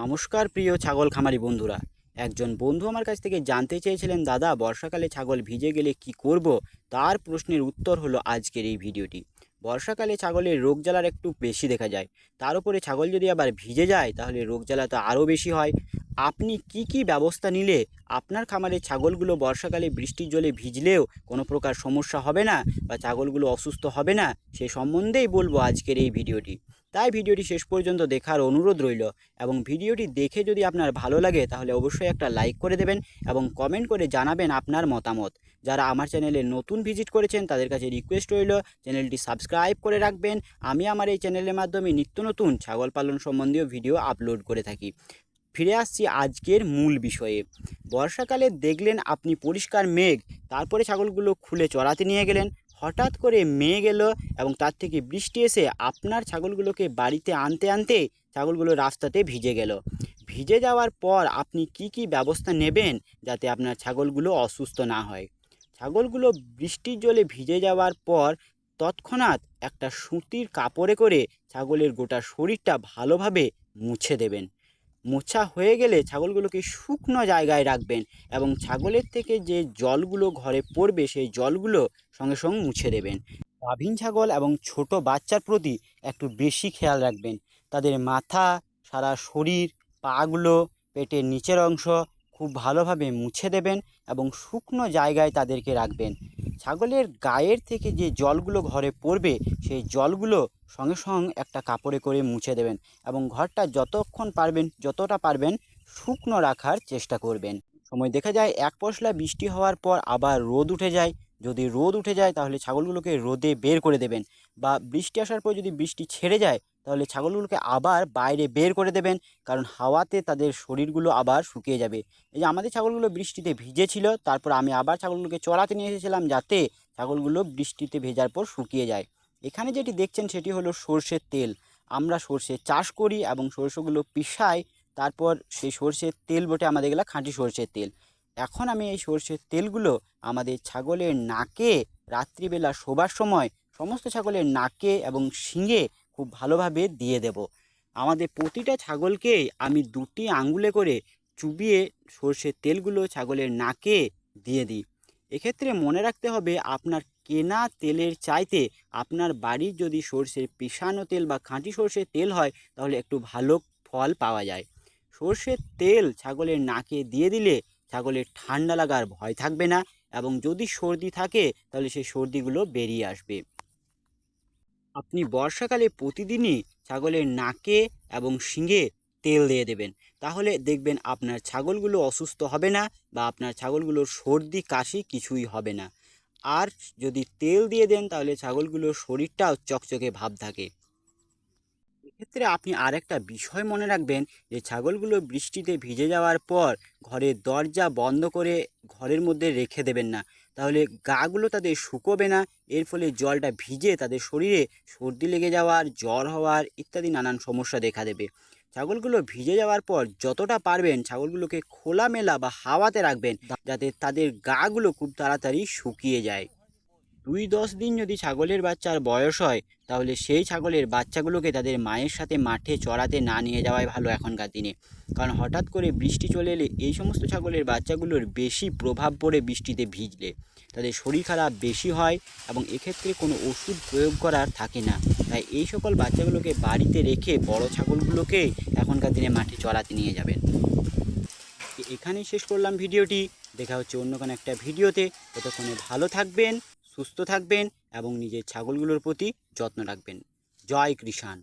নমস্কার প্রিয় ছাগল খামারি বন্ধুরা। একজন বন্ধু আমার কাছ থেকে জানতে চেয়েছিলেন, দাদা, বর্ষাকালে ছাগল ভিজে গেলে কি করব? তার প্রশ্নের উত্তর হলো আজকের এই ভিডিওটি। বর্ষাকালে ছাগলের রোগ জ্বালার একটু বেশি দেখা যায়। তার উপরে ছাগল যদি আবার ভিজে যায়, তাহলে রোগ জ্বালা তো আরও বেশি হয়। আপনি কি কি ব্যবস্থা নিলে আপনার খামারে ছাগলগুলো বর্ষাকালে বৃষ্টির জলে ভিজলেও কোনো প্রকার সমস্যা হবে না বা ছাগলগুলো অসুস্থ হবে না? সে সম্বন্ধেই বলব আজকের এই ভিডিওটি। তাই ভিডিওটি শেষ পর্যন্ত দেখার অনুরোধ রইল এবং ভিডিওটি দেখে যদি আপনার ভালো লাগে তাহলে অবশ্যই একটা লাইক করে দেবেন এবং কমেন্ট করে জানাবেন আপনার মতামত। যারা আমার চ্যানেলে নতুন ভিজিট করেছেন তাদের কাছে রিকোয়েস্ট রইল চ্যানেলটি সাবস্ক্রাইব করে রাখবেন। আমি আমার এই চ্যানেলের মাধ্যমে নিত্য নতুন ছাগল পালন সম্বন্ধীয় ভিডিও আপলোড করে থাকি। ফিরে আসছি আজকের মূল বিষয়ে। বর্ষাকালে দেখলেন আপনি পরিষ্কার মেঘ, তারপরে ছাগলগুলো খুলে চড়াতে নিয়ে গেলেন। হঠাৎ করে মেয়ে এলো এবং তার থেকে বৃষ্টি এসে আপনার ছাগলগুলোকে বাড়িতে আনতে আনতে ছাগলগুলো রাস্তাতে ভিজে গেল। ভিজে যাওয়ার পর আপনি কি কি ব্যবস্থা নেবেন যাতে আপনার ছাগলগুলো অসুস্থ না হয়? ছাগলগুলো বৃষ্টির জলে ভিজে যাওয়ার পর তৎক্ষণাৎ একটা সুতির কাপড়ে করে ছাগলের গোটা শরীরটা ভালোভাবে মুছে দেবেন। মোছা হয়ে গেলে ছাগলগুলোকে শুকনো জায়গায় রাখবেন এবং ছাগলের থেকে যে জলগুলো ঘরে পড়বে, সেই জলগুলো সঙ্গে সঙ্গে মুছে দেবেন। গাভীন ছাগল এবং ছোট বাচ্চার প্রতি একটু বেশি খেয়াল রাখবেন। তাদের মাথা, সারা শরীর, পাগুলো, পেটের নিচের অংশ খুব ভালোভাবে মুছে দেবেন এবং শুকনো জায়গায় তাদেরকে রাখবেন। ছাগলের গায়ের থেকে যে জলগুলো ঘরে পড়বে, সেই জলগুলো সঙ্গে সঙ্গে একটা কাপড়ে করে মুছে দেবেন এবং ঘরটা যতক্ষণ পারবেন, যতটা পারবেন শুকনো রাখার চেষ্টা করবেন। সময় দেখা যায় এক পশলা বৃষ্টি হওয়ার পর আবার রোদ উঠে যায়। যদি রোদ উঠে যায়, তাহলে ছাগলগুলোকে রোদে বের করে দেবেন বা বৃষ্টি আসার পর যদি বৃষ্টি ছেড়ে যায় তাহলে ছাগলগুলোকে আবার বাইরে বের করে দেবেন, কারণ হাওয়াতে তাদের শরীরগুলো আবার শুকিয়ে যাবে। এই যে আমাদের ছাগলগুলো বৃষ্টিতে ভিজেছিল, তারপর আমি আবার ছাগলগুলোকে চড়াতে নিয়ে এসেছিলাম যাতে ছাগলগুলো বৃষ্টিতে ভেজার পর শুকিয়ে যায়। এখানে যেটি দেখছেন সেটি হলো সর্ষের তেল। আমরা সর্ষে চাষ করি এবং সর্ষেগুলো পিসাই তারপর সেই সর্ষের তেল বটে আমাদের গেলা খাঁটি সর্ষের তেল। এখন আমি এই সর্ষের তেলগুলো আমাদের ছাগলের নাকে রাত্রিবেলা শোবার সময় সমস্ত ছাগলের নাকে এবং শিঙে খুব ভালোভাবে দিয়ে দেব। আমাদের প্রতিটা ছাগলকে আমি দুটি আঙ্গুলে করে চুবিয়ে সর্ষের তেলগুলো ছাগলের নাকে দিয়ে দিই। এক্ষেত্রে মনে রাখতে হবে, আপনার কেনা তেলের চাইতে আপনার বাড়ির যদি সর্ষের পিসানো তেল বা খাঁটি সর্ষের তেল হয়, তাহলে একটু ভালো ফল পাওয়া যায়। সর্ষের তেল ছাগলের নাকে দিয়ে দিলে ছাগলের ঠান্ডা লাগার ভয় থাকবে না এবং যদি সর্দি থাকে, তাহলে সেই সর্দিগুলো বেরিয়ে আসবে। আপনি বর্ষাকালে প্রতিদিনই ছাগলের নাকে এবং শিঙে তেল দিয়ে দেবেন। তাহলে দেখবেন আপনার ছাগলগুলো অসুস্থ হবে না বা আপনার ছাগলগুলোর সর্দি, কাশি কিছুই হবে না। আর যদি তেল দিয়ে দেন, তাহলে ছাগলগুলোর শরীরটাও চকচকে ভাব থাকে। এক্ষেত্রে আপনি আরেকটা বিষয় মনে রাখবেন যে, ছাগলগুলো বৃষ্টিতে ভিজে যাওয়ার পর ঘরের দরজা বন্ধ করে ঘরের মধ্যে রেখে দেবেন না। তাহলে গাগুলো তাদের শুকোবে না এর ফলে জলটা ভিজে তাদের শরীরে সর্দি লেগে যাওয়ার জ্বর হওয়ার ইত্যাদি নানান সমস্যা দেখা দেবে। ছাগলগুলো ভিজে যাওয়ার পর যতটা পারবেন ছাগলগুলোকে খোলামেলা বা হাওয়াতে রাখবেন যাতে তাদের গাগুলো খুব তাড়াতাড়ি শুকিয়ে যায়। দুই দশ দিন যদি ছাগলের বাচ্চার বয়স হয়, তাহলে সেই ছাগলের বাচ্চাগুলোকে তাদের মায়ের সাথে মাঠে চড়াতে না নিয়ে যাওয়াই ভালো এখনকার দিনে। কারণ হঠাৎ করে বৃষ্টি চলে এলে এই সমস্ত ছাগলের বাচ্চাগুলোর বেশি প্রভাব পড়ে বৃষ্টিতে ভিজলে। তাদের শরীর খারাপ বেশি হয় এবং এক্ষেত্রে কোনো ওষুধ প্রয়োগ করার থাকে না। তাই এই সকল বাচ্চাগুলোকে বাড়িতে রেখে বড় ছাগলগুলোকে এখনকার দিনে মাঠে চড়াতে নিয়ে যাবেন। এখানেই শেষ করলাম ভিডিওটি। দেখা হচ্ছে অন্য কোনো একটা ভিডিওতে। ততক্ষণে ভালো থাকবেন। সুস্থ থাকবেন এবং নিজের ছাগলগুলোর প্রতি যত্ন রাখবেন। জয় কৃষাণ।